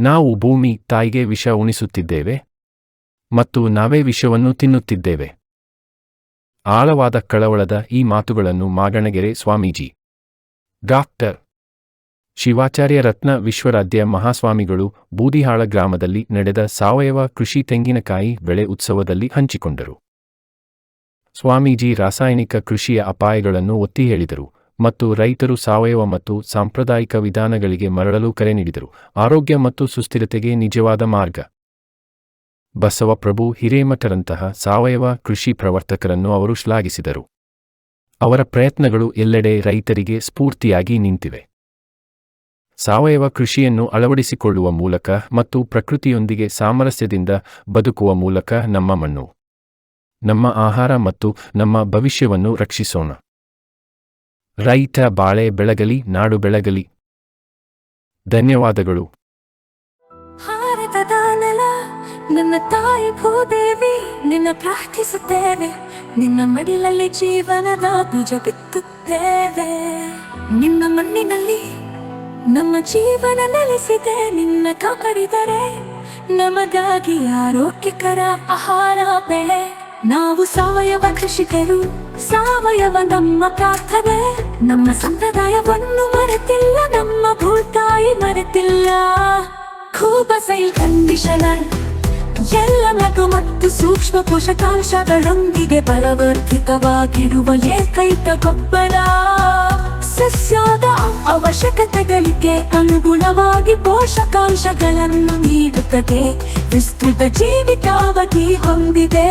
ನಾವು ಭೂಮಿ, ತಾಯಿಗೆ ವಿಷ ಉಣಿಸುತ್ತಿದ್ದೇವೆ ಮತ್ತು ನಾವೇ ವಿಷವನ್ನು ತಿನ್ನುತ್ತಿದ್ದೇವೆ. ಆಳವಾದ ಕಳವಳದ ಈ ಮಾತುಗಳನ್ನು ಮಾಗಣಗೆರೆ ಸ್ವಾಮೀಜಿ. ಡಾಕ್ಟರ್. ಶಿವಾಚಾರ್ಯ ರತ್ನ ವಿಶ್ವರಾಧ್ಯ ಮಹಾಸ್ವಾಮಿಗಳು ಬೂದಿಹಾಳ ಗ್ರಾಮದಲ್ಲಿ ನಡೆದ ಸಾವಯವ ಕೃಷಿ ತೆಂಗಿನಕಾಯಿ ಬೆಳೆ ಉತ್ಸವದಲ್ಲಿ ಹಂಚಿಕೊಂಡರು. ಸ್ವಾಮೀಜಿ ರಾಸಾಯನಿಕ ಕೃಷಿಯ ಅಪಾಯಗಳನ್ನು ಒತ್ತಿ ಹೇಳಿದರು. ಮತ್ತು ರೈತರು ಸಾವಯವ ಮತ್ತು ಸಾಂಪ್ರದಾಯಿಕ ವಿಧಾನಗಳಿಗೆ ಮರಳಲು ಕರೆ ನೀಡಿದರು. ಆರೋಗ್ಯ ಮತ್ತು ಸುಸ್ಥಿರತೆಗೆ ನಿಜವಾದ ಮಾರ್ಗ. ಬಸವಪ್ರಭು ಹಿರೇಮಠರಂತಹ ಸಾವಯವ ಕೃಷಿ ಪ್ರವರ್ತಕರನ್ನು ಅವರು ಶ್ಲಾಘಿಸಿದರು. ಅವರ ಪ್ರಯತ್ನಗಳು ಎಲ್ಲೆಡೆ ರೈತರಿಗೆ ಸ್ಫೂರ್ತಿಯಾಗಿ ನಿಂತಿವೆ. ಸಾವಯವ ಕೃಷಿಯನ್ನು ಅಳವಡಿಸಿಕೊಳ್ಳುವ ಮೂಲಕ ಮತ್ತು ಪ್ರಕೃತಿಯೊಂದಿಗೆ ಸಾಮರಸ್ಯದಿಂದ ಬದುಕುವ ಮೂಲಕ ನಮ್ಮ ಮಣ್ಣು, ನಮ್ಮ ಆಹಾರ ಮತ್ತು ನಮ್ಮ ಭವಿಷ್ಯವನ್ನು ರಕ್ಷಿಸೋಣ. ರೈತ ಬಾಳೆ ಬೆಳಗಲಿ, ನಾಡು ಬೆಳಗಲಿ. ಧನ್ಯವಾದಗಳು. ನನ್ನ ತಾಯಿ ಭೂದೇವಿ, ನಿನ್ನ ಪ್ರಾರ್ಥಿಸುತ್ತೇವೆ. ನಿನ್ನ ಮಡಿಲಲ್ಲಿ ಜೀವನದ ಬೀಜ ಬಿತ್ತುತ್ತೇವೆ ನಿನ್ನ ಮಣ್ಣಿನಲ್ಲಿ ನಮ್ಮ ಜೀವನ ನೆಲೆಸಿದೆ. ನಿನ್ನ ಕಾಪಾಡಿದರೆ ನಮಗಾಗಿ ಆರೋಗ್ಯಕರ ಆಹಾರ, ಬೆಳೆ. ನಾವು ಸಾವಯವ ಕೃಷಿಕರು ಸಾವಯವ ನಮ್ಮ ಪ್ರಾರ್ಥನೆ ನಮ್ಮ ಸಂಪ್ರದಾಯವನ್ನು ಮರೆತಿಲ್ಲ, ನಮ್ಮ ಭೂತಾಯಿ ಮರೆತಿಲ್ಲ. ಕೂಬಸೈಲ್ ಕಂಡೀಷನರ್, ಎಲ್ಲ ನಗು ಮತ್ತು ಸೂಕ್ಷ್ಮ ಪೋಷಕಾಂಶಗಳೊಂದಿಗೆ ಬಲವರ್ಧಿತವಾಗಿರುವ ಏಕೈಕ ಗೊಬ್ಬರ. ಸಸ್ಯದ ಅವಶ್ಯಕತೆಗಳಿಗೆ ಅನುಗುಣವಾಗಿ ಪೋಷಕಾಂಶಗಳನ್ನು ನೀಡುತ್ತದೆ. ವಿಸ್ತೃತ ಜೀವಿತಾವಧಿ ಹೊಂದಿದೆ.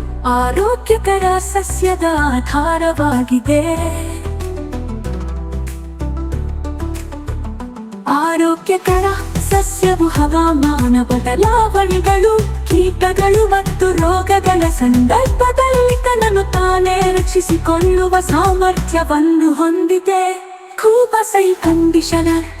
ಆರೋಗ್ಯಕರ ಸಸ್ಯದ ಆಧಾರವಾಗಿದೆ. ಆರೋಗ್ಯಕರ ಸಸ್ಯವು ಹವಾಮಾನ ಬದಲಾವಣೆಗಳು, ಕೀಟಗಳು ಮತ್ತು ರೋಗಗಳ ಸಂದರ್ಭದಲ್ಲಿ ತನ್ನನ್ನು ತಾನೇ ರಕ್ಷಿಸಿಕೊಳ್ಳುವ ಸಾಮರ್ಥ್ಯವನ್ನು ಹೊಂದಿದೆ. ಕೂಬಸೈ ಕಂಡೀಷನರ್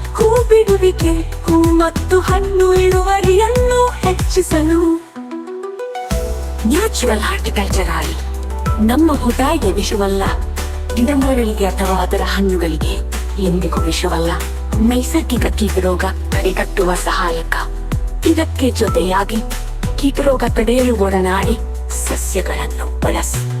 ಹೂ ಬಿಡುವಿಕೆ ಹೂ ಮತ್ತು ಹಣ್ಣು ಇಳುವರಿಯನ್ನು ಹೆಚ್ಚಿಸಲು. ನ್ಯಾಚುರಲ್ ಹಾರ್ಟಿಕಲ್ಚರ್ ಆಯಿಲ್ ನಮ್ಮ ಭೂತಾಯಿಗೆ ವಿಷವಲ್ಲ. ಗಿಡಮರಗಳಿಗೆ ಅಥವಾ ಅದರ ಹಣ್ಣುಗಳಿಗೆ ಎಂದಿಗೂ ವಿಷವಲ್ಲ. ನೈಸರ್ಗಿಕ ಕೀಟರೋಗ ತಡೆಗಟ್ಟುವ ಸಹಾಯಕ. ಇದಕ್ಕೆ ಜೊತೆಯಾಗಿ ಕೀಟರೋಗ ತಡೆಯಲು ಒಡನಾಡಿ ಸಸ್ಯಗಳನ್ನು ಬಳಸಿ.